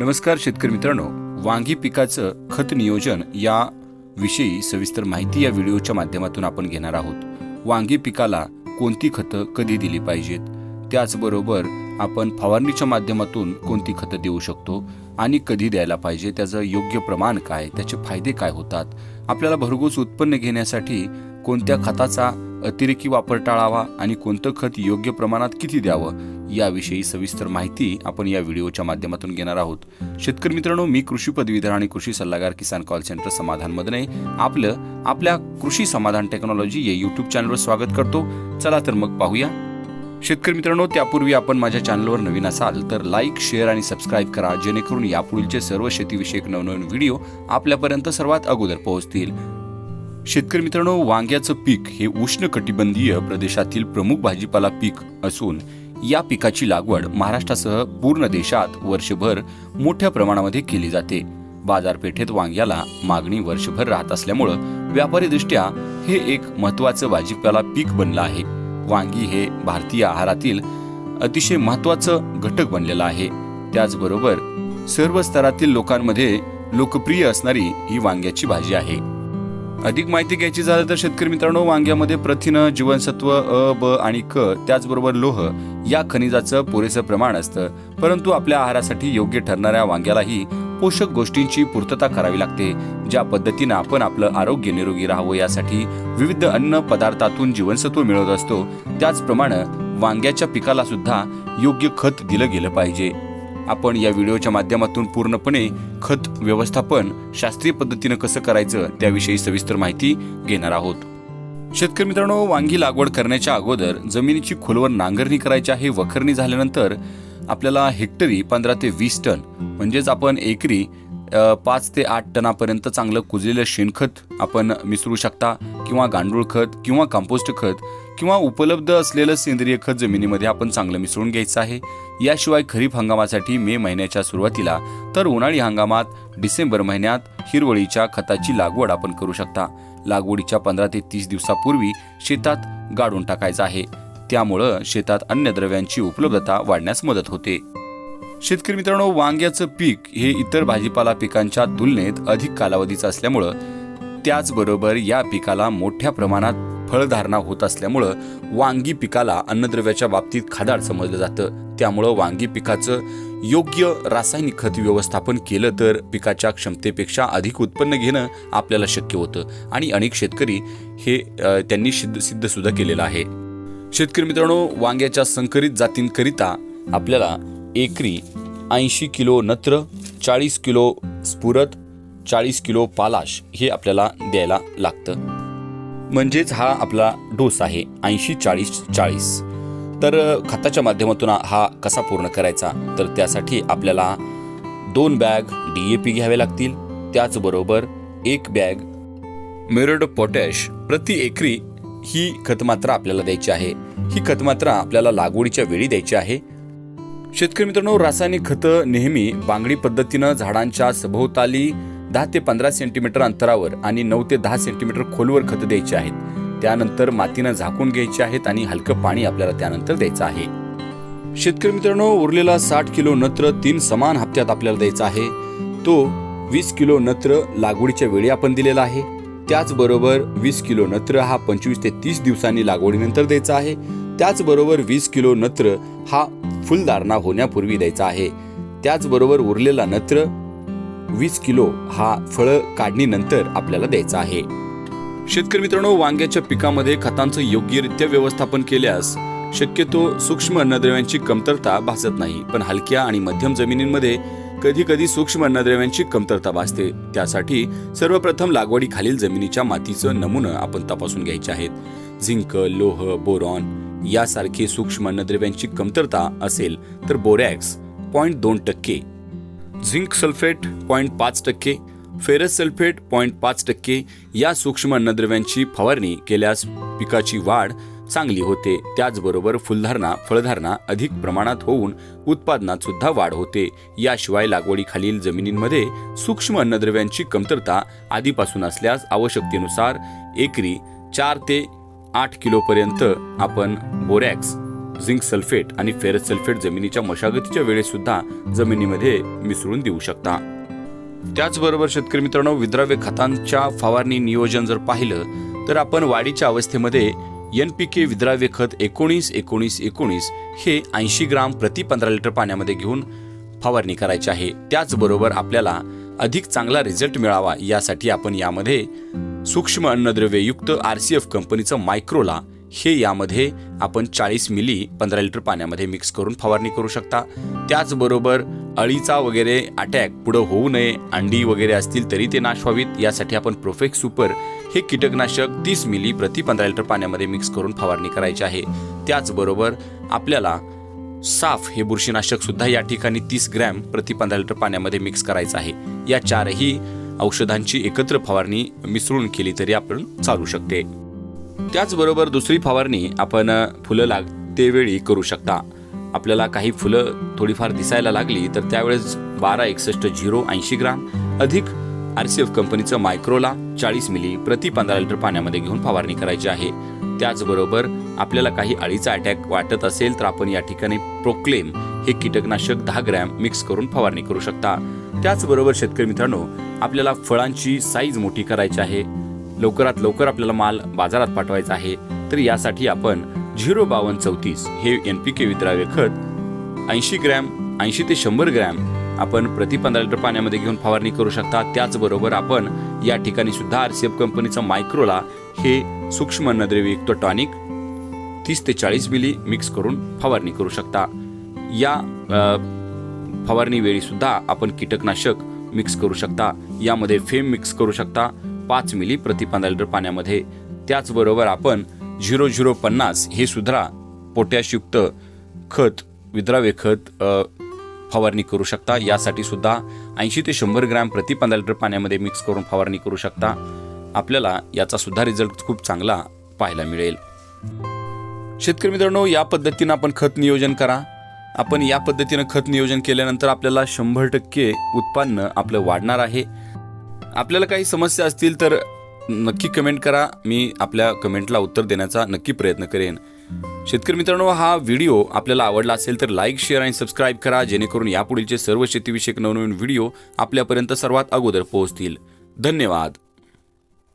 नमस्कार शेतकरी मित्रांनो. वांगी पिकाचं खत नियोजन या विषयी सविस्तर माहिती या व्हिडिओच्या माध्यमातून आपण घेणार आहोत. वांगी पिकाला कोणती खतं कधी दिली पाहिजेत? त्याचबरोबर आपण फवारणीच्या माध्यमातून कोणती खतं देऊ शकतो आणि कधी द्यायला पाहिजे? त्याचं योग्य प्रमाण काय? त्याचे फायदे काय होतात? आपल्याला भरघोस उत्पन्न घेण्यासाठी कोणत्या खताचा अतिरेकी वापर टाळावा आणि कोणतं खत योग्य प्रमाणात किती द्यावं? याविषयी सविस्तर माहिती आपण या व्हिडिओच्या माध्यमातून घेणार आहोत. शेतकरी मित्रांनो मी कृषी पदवीधर आणि कृषी सल्लागार किसान कॉल सेंटर समाधान मदने आपलं आपल्या कृषी समाधान टेक्नॉलॉजी या युट्यूब चॅनलवर स्वागत करतो. चला तर मग पाहूया. शेतकरी मित्रांनो त्यापूर्वी आपण माझ्या चॅनलवर नवीन असाल तर लाईक शेअर आणि सबस्क्राईब करा जेणेकरून यापुढीलचे सर्व शेतीविषयक नवनवीन व्हिडिओ आपल्यापर्यंत सर्वात अगोदर पोहोचतील. शेतकरी मित्रांनो वांग्याचं पीक हे उष्णकटिबंधीय प्रदेशातील प्रमुख भाजीपाला पीक असून या पिकाची लागवड महाराष्ट्रासह पूर्ण देशात वर्षभर मोठ्या प्रमाणामध्ये केली जाते. बाजारपेठेत वांग्याला मागणी वर्षभर राहत असल्यामुळं व्यापारीदृष्ट्या हे एक महत्वाचं भाजीपाला पीक बनलं आहे. वांगी हे भारतीय आहारातील अतिशय महत्वाचं घटक बनलेलं आहे. त्याचबरोबर सर्व स्तरातील लोकांमध्ये लोकप्रिय असणारी ही वांग्याची भाजी आहे. अधिक माहिती घ्यायची झाली तर शेतकरी मित्रांनो वांग्यामध्ये प्रथिनं जीवनसत्व अ ब आणि क त्याचबरोबर लोह या खनिजाचं पुरेसं प्रमाण असतं. परंतु आपल्या आहारासाठी योग्य ठरणाऱ्या वांग्यालाही पोषक गोष्टींची पूर्तता करावी लागते ज्या पद्धतीनं आपण आपलं आरोग्य निरोगी राहावं यासाठी विविध अन्न पदार्थातून जीवनसत्व मिळवत असतो. त्याचप्रमाणे वांग्याच्या पिकाला सुद्धा योग्य खत दिलं गेलं पाहिजे. आपण या व्हिडिओच्या माध्यमातून पूर्णपणे खत व्यवस्थापन शास्त्रीय पद्धतीनं कसं करायचं त्याविषयी सविस्तर माहिती घेणार आहोत. शेतकरी मित्रांनो वांगी लागवड करण्याच्या अगोदर जमिनीची खोलवर नांगरणी करायची आहे. वखरणी झाल्यानंतर आपल्याला हेक्टरी पंधरा ते वीस टन म्हणजेच आपण एकरी पाच ते आठ टनापर्यंत चांगलं कुजलेलं शेणखत आपण मिसळू शकता किंवा गांडूळ खत किंवा कंपोस्ट खत किंवा उपलब्ध असलेलं सेंद्रिय खत जमिनीमध्ये आपण चांगलं मिसळून घ्यायचं आहे. याशिवाय खरीप हंगामासाठी मे महिन्याच्या सुरुवातीला तर उन्हाळी हंगामात डिसेंबर महिन्यात हिरवळीच्या खताची लागवड आपण करू शकता. लागवडीच्या पंधरा ते तीस दिवसापूर्वी शेतात गाडून टाकायचं आहे. त्यामुळं शेतात अन्नद्रव्यांची उपलब्धता वाढण्यास मदत होते. शेतकरी मित्रांनो वांग्याचं पीक हे इतर भाजीपाला पिकांच्या तुलनेत अधिक कालावधीचं असल्यामुळं त्याचबरोबर या पिकाला मोठ्या प्रमाणात फळधारणा होत असल्यामुळं वांगी पिकाला अन्नद्रव्याच्या बाबतीत खादाड समजलं जातं. त्यामुळं वांगी पिकाचं योग्य रासायनिक खत व्यवस्थापन केलं तर पिकाच्या क्षमतेपेक्षा अधिक उत्पन्न घेणं आपल्याला शक्य होतं. आणि अनेक शेतकरी हे त्यांनी सिद्ध सिद्ध सुद्धा केलेलं आहे. शेतकरी मित्रांनो वांग्याच्या संकरित जातींकरिता आपल्याला एकरी ऐंशी किलो नत्र चाळीस किलो स्फुरत चाळीस किलो पालाश हे आपल्याला द्यायला लागतं. म्हणजेच हा आपला डोस आहे ऐंशी चाळीस चाळीस. तर खताच्या माध्यमातून हा कसा पूर्ण करायचा? तर त्यासाठी आपल्याला दोन बॅग डी ए पी घ्यावे लागतील. त्याचबरोबर एक बॅग मेरड पोटॅश प्रति एकरी ही खतमात्रा आपल्याला द्यायची आहे. ही खतमात्रा आपल्याला लागवडीच्या वेळी द्यायची आहे. शेतकरी मित्रांनो रासायनिक खतं नेहमी बांगडी पद्धतीनं झाडांच्या सभोवताली दहा ते पंधरा सेंटीमीटर अंतरावर आणि नऊ ते दहा सेंटीमीटर खोलवर खतं द्यायची आहेत. त्यानंतर मातीनं झाकून घ्यायची आहेत आणि हलकं पाणी आपल्याला त्यानंतर द्यायचं आहे. शेतकरी मित्रांनो उरलेला साठ किलो नत्र तीन समान हप्त्यात आपल्याला द्यायचा आहे. तो वीस किलो नत्र लागवडीच्या वेळी आपण दिलेला आहे. त्याचबरोबर वीस किलो नत्र हा पंचवीस ते तीस दिवसांनी लागवडीनंतर द्यायचा आहे. त्याचबरोबर वीस किलो नत्र हा फुलधारणा होण्यापूर्वी द्यायचा आहे. त्याचबरोबर उरलेला नत्र वीस किलो हा फळं काढणीनंतर आपल्याला द्यायचा आहे. शेतकरी मित्रांनो वांग्याच्या पिकामध्ये खतांचं योग्यरित्या व्यवस्थापन केल्यास शक्यतो सूक्ष्म अन्नद्रव्यांची कमतरता भासत नाही. पण हलक्या आणि मध्यम जमिनींमध्ये कधी कधी सूक्ष्म अन्नद्रव्यांची कमतरता भासते. त्यासाठी सर्वप्रथम लागवडी खालील जमिनीच्या मातीचं नमुनं आपण तपासून घ्यायचे आहेत. झिंक लोह बोरॉन यासारखे सूक्ष्म अन्नद्रव्यांची कमतरता असेल तर बोरॅक्स पॉईंट दोन टक्के झिंक सल्फेट पॉईंट पाच टक्के फेरस सल्फेट पॉईंट पाच टक्के या सूक्ष्म अन्नद्रव्यांची फवारणी केल्यास पिकाची वाढ चांगली होते. त्याचबरोबर फुलधारणा फळधारणा अधिक प्रमाणात होऊन उत्पादनात सुद्धा वाढ होते. याशिवाय लागवडीखालील जमिनींमध्ये सूक्ष्म अन्नद्रव्यांची कमतरता आधीपासून असल्यास आवश्यकतेनुसार एकरी चार ते आठ किलोपर्यंत आपण बोरॅक्स झिंक सल्फेट आणि फेरस सल्फेट जमिनीच्या मशागतीच्या वेळेसुद्धा जमिनीमध्ये मिसळून देऊ शकता. त्याचबरोबर शेतकरी मित्रांनो विद्राव्य खतांच्या फवारणी नियोजन जर पाहिलं तर आपण वाढीच्या अवस्थेमध्ये एन पी के विद्राव्य खत एकोणीस एकोणीस एकोणीस हे ऐंशी ग्राम प्रति पंधरा लिटर पाण्यामध्ये घेऊन फवारणी करायची आहे. त्याचबरोबर आपल्याला अधिक चांगला रिझल्ट मिळावा यासाठी आपण यामध्ये सूक्ष्म अन्नद्रव्ययुक्त आर सी एफ कंपनीचं मायक्रोला हे यामध्ये आपण चाळीस मिली पंधरा लिटर पाण्यामध्ये मिक्स करून फवारणी करू शकता. त्याचबरोबर अळीचा वगैरे अटॅक पुढं होऊ नये अंडी वगैरे असतील तरी ते नाश व्हावीत. यासाठी आपण प्रोफेक्ट सुपर हे कीटकनाशक तीस मिली प्रति पंधरा लिटर पाण्यामध्ये मिक्स करून फवारणी करायची आहे. त्याचबरोबर आपल्याला साफ हे बुरशीनाशक सुद्धा या ठिकाणी तीस ग्रॅम प्रति पंधरा लिटर पाण्यामध्ये मिक्स करायचं आहे. या चारही औषधांची एकत्र फवारणी मिसळून केली तरी आपण चालू शकते. त्याचबरोबर दुसरी फवारणी आपण फुलं लागते वेळी करू शकता. आपल्याला काही फुलं थोडीफार दिसायला लागली तर त्यावेळेस बारा एकसष्ट झिरो ऐंशी ग्राम अधिक आर सी एफ कंपनीचं मायक्रोला चाळीस मिली प्रति पंधरा लिटर पाण्यामध्ये घेऊन फवारणी करायची आहे. त्याचबरोबर आपल्याला काही अळीचा अटॅक वाटत असेल तर आपण या ठिकाणी प्रोक्लेम हे कीटकनाशक दहा ग्रॅम मिक्स करून फवारणी करू शकता. त्याचबरोबर शेतकरी मित्रांनो आपल्याला फळांची साईज मोठी करायची आहे. लवकरात लवकर आपल्याला माल बाजारात पाठवायचा आहे. तर यासाठी आपण झिरो बावन्न चौतीस हे एन पी के विद्राव्य खत ऐंशी ग्रॅम ऐंशी ते शंभर ग्रॅम आपण प्रति पंधरा लिटर पाण्यामध्ये घेऊन फवारणी करू शकता. त्याचबरोबर आपण या ठिकाणी सुद्धा आर सी एफ कंपनीचं मायक्रोला हे सूक्ष्म अन्नद्रव्ययुक्त टॉनिक तीस ते चाळीस मिली मिक्स करून फवारणी करू शकता. या फवारणी वेळी सुद्धा आपण कीटकनाशक मिक्स करू शकता. यामध्ये फेम मिक्स करू शकता. पाच मिली प्रति पंधरा लिटर पाण्यामध्ये. त्याचबरोबर आपण झिरो झिरो पन्नास हे सुद्धा पोटॅशयुक्त खत विद्राव्य खत फवारणी करू शकता. यासाठी सुद्धा ऐंशी ते शंभर ग्रॅम प्रति पंधरा लिटर पाण्यामध्ये मिक्स करून फवारणी करू शकता. आपल्याला याचा सुद्धा रिझल्ट खूप चांगला पाहायला मिळेल. शेतकरी मित्रांनो या पद्धतीनं आपण खत नियोजन करा. आपण या पद्धतीनं खत नियोजन केल्यानंतर आपल्याला शंभर टक्के उत्पन्न आपलं वाढणार आहे. आपल्याला काही समस्या असतील तर नक्की कमेंट करा. मी आपल्या कमेंटला उत्तर देण्याचा नक्की प्रयत्न करेन. शेतकरी मित्रांनो हा व्हिडिओ आपल्याला आवडला असेल तर लाईक शेअर आणि सबस्क्राईब करा. जेणेकरून यापुढीलचे सर्व शेतीविषयक नवनवीन व्हिडिओ आपल्यापर्यंत सर्वात अगोदर पोहोचतील. धन्यवाद.